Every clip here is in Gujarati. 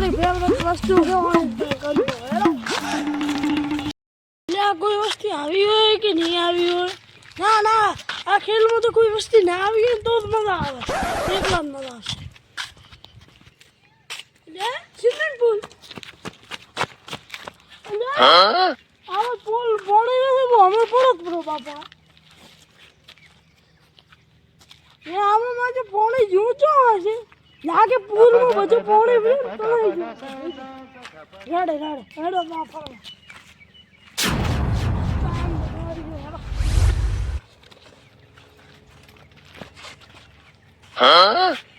મારી ફેવરેટ વસ્તુ છે આ કોઈ વસ્તુ આવી હોય કે નહીં આવી હોય? ના ના, આ ખેલમાં તો કોઈ વસ્તુ ના આવી હોય ને તો જ મજા આવે. એકલા જ મજા આવશે. Swimming pool. આવો પુલ પાણી નથી અમે પડત બરો બાપા. એ આમાં માથે પાણી આવે છે લાગે પૂરમાં બધું પાણી પીવું તો રેડે રેડે રેડો બાપા ઓ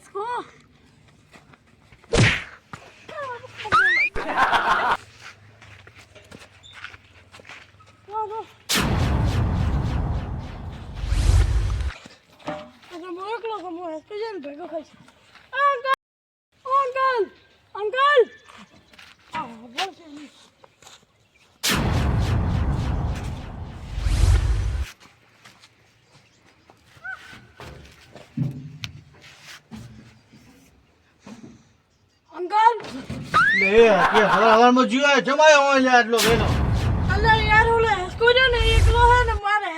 Diyos ko! Ano mo, ako mo, ako yan, bago kayo. લે કે હવાર જમાયો હોય લે આટલો વેલો અલ્લા યાર ઓલે હેસકો ને એકલો છે ને મારે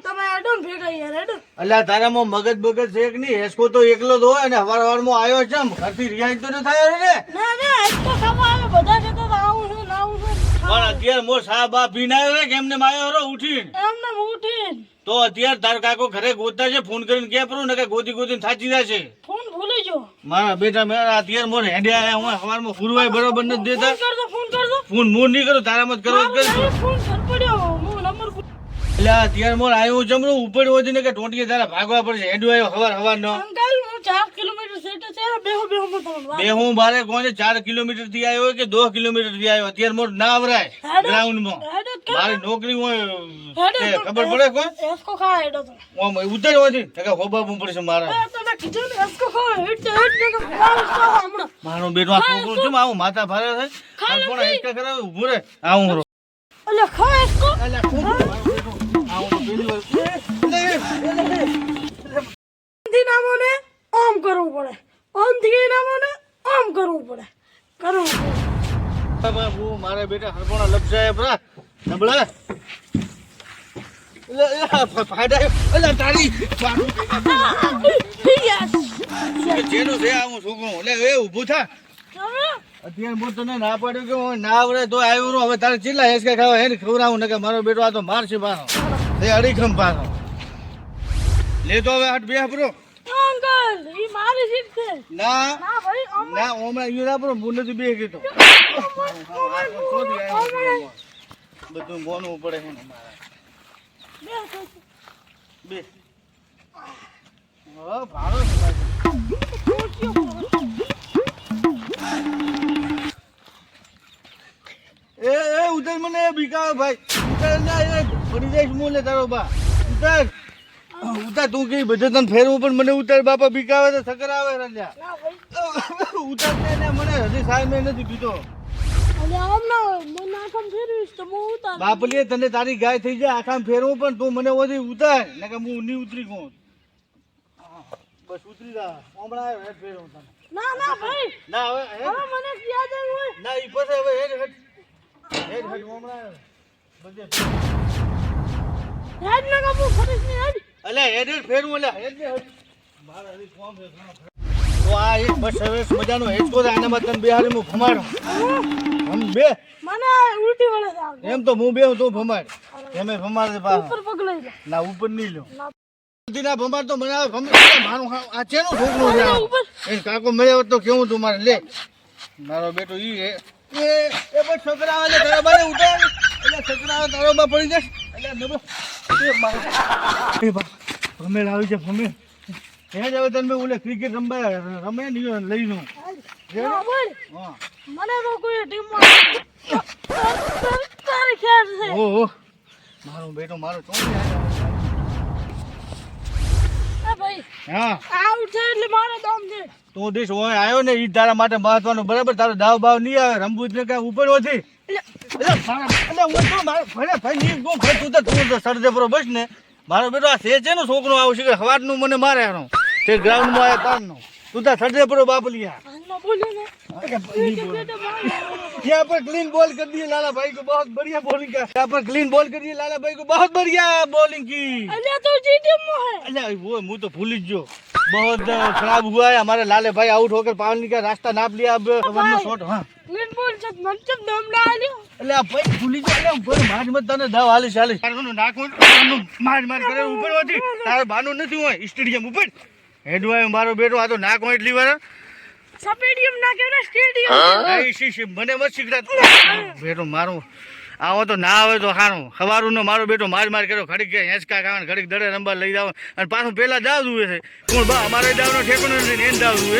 તમે ભેગા યાર અલ્યા તારામાં મગજ બગજ છે કે નહીં? હેસકો તો એકલો જ હોય ને હવાર આવ્યો છે ઘરથી રિહાઈ તો ન થાય ને? ના ના હેસકો ખાવા આવે બધા આવું છું છું પણ અત્યારે મો સાહેબ આ પીને આવ્યો ને કે એમને માયો હરો ઉઠીને? એમને ઉઠીને તો અત્યારે તાર કાકો ઘરે ગોતતા છે ફોન કરીને કે પરું ને કે ગોતી ગોતીને થાચી રહ્યા છે. ફોન ભૂલી જો મારા બેટા મેરા અત્યારે મોર હેડે આયા હું હવારમાં ફૂરવાય બરોબર નથી ફોન દેતા કરજો ફોન કરજો. ફોન મૂળ નહીં કરું તારા મત કરો જ મારો ફોન સર પડ્યો. હું નંબર એટલે અત્યારે મોર આવ્યું જમણું ઉપર હોતી ને કે ટોંટીએ તારા ભાગવા પડશે. હેડું આવ્યો હવાર હવાર નો અંકલ હું ચાર બે હું બારે કોને ચાર કિલોમીટરથી આવ્યો કે દો કિલોમીટરથી આવ્યો? અત્યારે મોટ ના આવરાય. ગ્રાઉન્ડમાં. મારી નોકરી હોય ખબર પડે કોઈ? ઉતર હોતી કે હોબાવું પડશે મારે. મારું બેટો આ છોકરો છે આવું માથા ભારે થાય નથી. હેડકા કરાવે? ઊભું રે આવું રો અલ્યા ખા હેસકો અલ્યા ખૂબ આવું પેલી વાર. એ, લે, એ, લે. થી નામો ને આમ કરવું પડે. આમ થી નામો આમ કરવું પડે. કરવું પડે. બાબુ મારા બેટા હરપોણા લપસાય પરા નબળા લે, લે, ફ- તારી કે જેનું છે આવું છોકરું લે એ ઊભું થા. તમે અત્યારે હું તને ના પાડ્યું કે હું ના આવડે તો આવ્યું રહું. હવે તારે ચેટલા હેસકા ખાવા? હે ખવડાવું ને કે મારો બેટો આ તો મારશે એ અડીખમ પાછો. લે તો હવે બે બરો અંકલ ઈ મારી સીટ છે. ના. ના ભાઈ ના ઓમાં ઈ ના બરો હું બે કીધો બધું બોનવું પડે છે ને બે. છે. ભાડો એ એ ઉતર મને બીકાવે ભાઈ. ઉતર ના એ પડી જઈશ હું લે તારો બા. ઉતર. ઉતર તું કઈ બધે તને ફેરવું પણ મને ઉતાર બાપા બીકાવે તો સકર આવે રંજા ઉતાર ભાઈ ને ને મને હજી સાહેબ મેં નથી પીતો ના તો બાપલીએ તને તારી ગાય થઈ જાય આખામ ફેરવું પણ તું મને ઓછી ઉતાર ને કે હું નહીં ઉતરી ગયો બસ ઉતરી જા હમણાં આવ્યો હેઠ ફેરવું તને. ના ના ભાઈ. ના હવે હવે હેઠ મને યાદ આવ્યું ના ઈ પછી હવે હેઠ હેઠ. હેઠ હેઠ હમણાં આવ્યો. બધે. હેઠ ના કાપું ફરીશની હેડ. અલે હેડ ફેરવું અલે. હેડ મારા હરી ફોર્મ છે આ એક બસ સરસ મજાનો હેચકો છે આનામાં તને બિહારી હું ભમાડો. હમ બે. મને ઉલટી વળે છે એમ તો હું બે તું ભમાડ. એમે ભમાડ પાછો. ઉપર પગ લઈ લે. ના ઉપર નહીં લો દીના ભમાડ તો મને ભમાડ મારું આ ચેનો છોકરો છે એ કાકો મળ્યો તો કેવું તું મારે? લે. મારો બેટો ઈ હે એ એ બસ છોકરા આવે તારા બાને ઉઠે એટલે છોકરા આવે તારો બા પડી જાય એટલે નબો એ બા ભમેલ આવી છે ફમેલ હે જ હવે તને ઓલે ક્રિકેટ રમવા રમે ને લઈ ભાઈ હા. મને તો કોઈ ટીમ તારી ખેર છે. ઓહો. મારો બેટો મારો ચોંટી આવ્યો. ભાઈ હા. આઉટ છે એટલે મારો દમ છે. તું દેશ હોય આવ્યો ને ઈ તારા માટે મહત્વનો. બરાબર? તારો દાવ બાવ નહીં આવે રમવું જ ને કાંઈ ઉપર નથી એટલે એટલે મારા એટલે હું તો મારો ભલે ભાઈ નહીં ગો ભાઈ તું તો તું તો બરો બસ ને. મારો બેટો આ સેજે ને છોકરો આવશે કે સવારનું મને મારે તે ગ્રાઉન્ડમાં આવ્યા તારનો તું તો સરદે બરો બાપલિયા હાલમાં બોલ્યો ને બેટા મારો यहाँ पर क्लीन बॉल कर दिए लाला भाई को बहुत बढ़िया बॉलिंग का यहाँ पर क्लीन बॉल कर दिए लाला भाई को बहुत बढ़िया बॉलिंग की અલ્યા તો જીટીએમ માં હે अल्लाह वो मुँह तो भूल ही जो बहुत अ, खराब हुआ है हमारे लाले भाई आउट होकर पानी का रास्ता नाप लिया अब वन में शॉट हाँ મેં બોલ છે મતલબ દમ ના આલ્યો એટલે આ ભાઈ ભૂલી જો એટલે ઉપર માર મત તને દવ હાલીશ હાલીશ તારું નાખું તારું માર માર કરે ઉપર હોતી તારે બાનું નથી હોય સ્ટેડિયમ ઉપર હેડવાય મારો બેટો આ તો નાક એટલી વાર સપેડિયમ ના કેવડા સ્ટેડિયમ આ ઈ શી શી મને મત શીખતા બેટો મારો આવો તો ના આવે તો સારું નો મારો બેટો માર માર કર્યો ઘડીક ગયા હેંચકા ખાવાનું ઘડીક દડે રંબા લઈ જાવ. અને પાછું પેલા દાવ જુએ છે. કોણ બા અમારે દાવનો ઠેકાણો નથી ને એને દાવ જુએ.